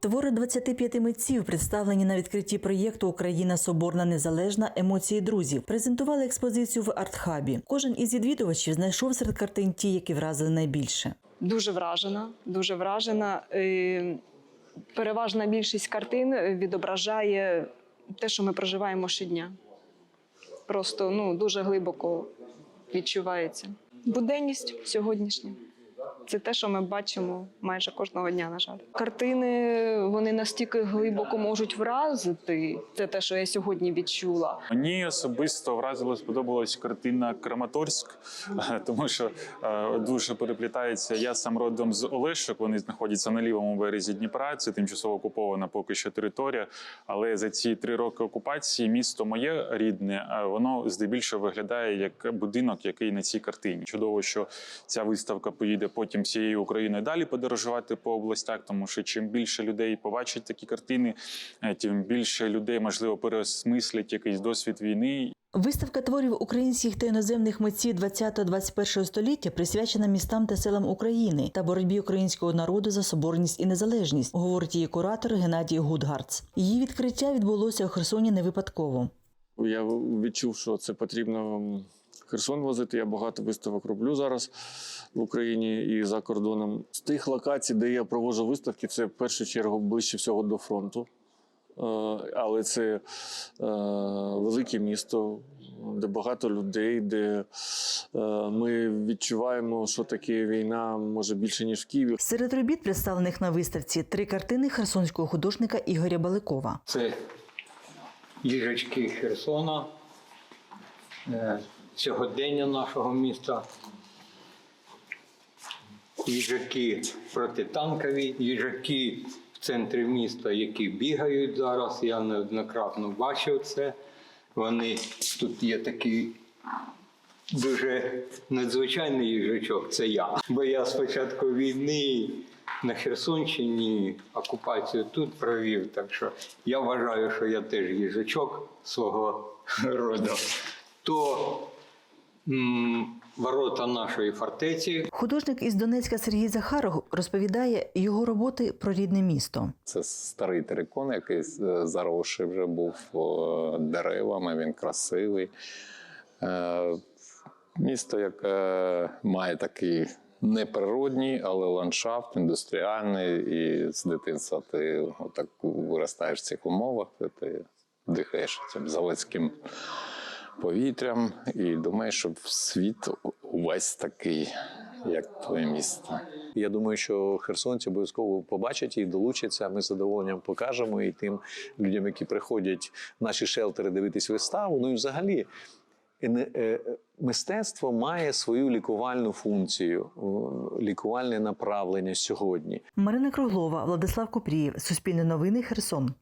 Твори 25 митців, представлені на відкритті проєкту Україна Соборна Незалежна емоції друзів, презентували експозицію в артхабі. Кожен із відвідувачів знайшов серед картин ті, які вразили найбільше. Дуже вражена, дуже вражена. Е, Переважна більшість картин відображає те, що ми проживаємо щодня. Просто ну, дуже глибоко відчувається. Буденність сьогоднішня. Це те, що ми бачимо майже кожного дня, на жаль. Картини вони настільки глибоко можуть вразити. Це те, що я сьогодні відчула. Мені особисто вразило, сподобалась картина Краматорськ, тому що е, дуже переплітається. Я сам родом з Олешок. Вони знаходяться на лівому березі Дніпра. Це тимчасово окупована поки що територія. Але за ці три роки окупації місто моє рідне, а воно здебільшого виглядає як будинок, який на цій картині. Чудово, що ця виставка поїде потім всією Україною далі подорожувати по областях, тому що чим більше людей побачать такі картини, е, тим більше людей можливо переосмислять якийсь досвід війни Виставка творів українських та іноземних митців 20-21 століття присвячена містам та селам України та боротьбі українського народу за соборність і незалежність, говорить її куратор Геннадій Гудгарц. Її відкриття відбулося у Херсоні не випадково. Я відчув, що це потрібно Херсон возити. Я багато виставок роблю зараз в Україні і за кордоном. З тих локацій, де я проводжу виставки, це в першу чергу ближче всього до фронту. Е, Але це е, велике місто, де багато людей, де е, ми відчуваємо, що таке війна може більше, ніж в Києві. Серед робіт, представлених на виставці, три картини херсонського художника Ігоря Баликова. Це їжачки Херсона, сьогодення нашого міста. Їжаки протитанкові, їжаки в центрі міста, які бігають зараз. Я неоднократно бачив це. Вони тут є такий дуже надзвичайний їжачок це я. Бо я з початку війни на Херсонщині окупацію тут провів. Так що я вважаю, що я теж їжачок свого роду. То ворота нашої фортеці Художник із Донецька Сергій Захаров розповідає його роботи про рідне місто. Це старий терикон, який е, заросший вже був деревами, він красивий. Е, Місто, яке має такий неприродній, але ландшафт індустріальний, і з дитинства ти отак виростаєш в цих умовах, ти дихаєш цим заводським повітрям і думаєш, що світ увесь такий, як твоє місто. Я думаю, що херсонці обов'язково побачать і долучаться. Ми з задоволенням покажемо і тим людям, які приходять в наші шелтери дивитись виставу. Ну і взагалі. е, Мистецтво має свою лікувальну функцію, лікувальне направлення сьогодні. Марина Круглова, Владислав Купрієв, Суспільне новини, Херсон.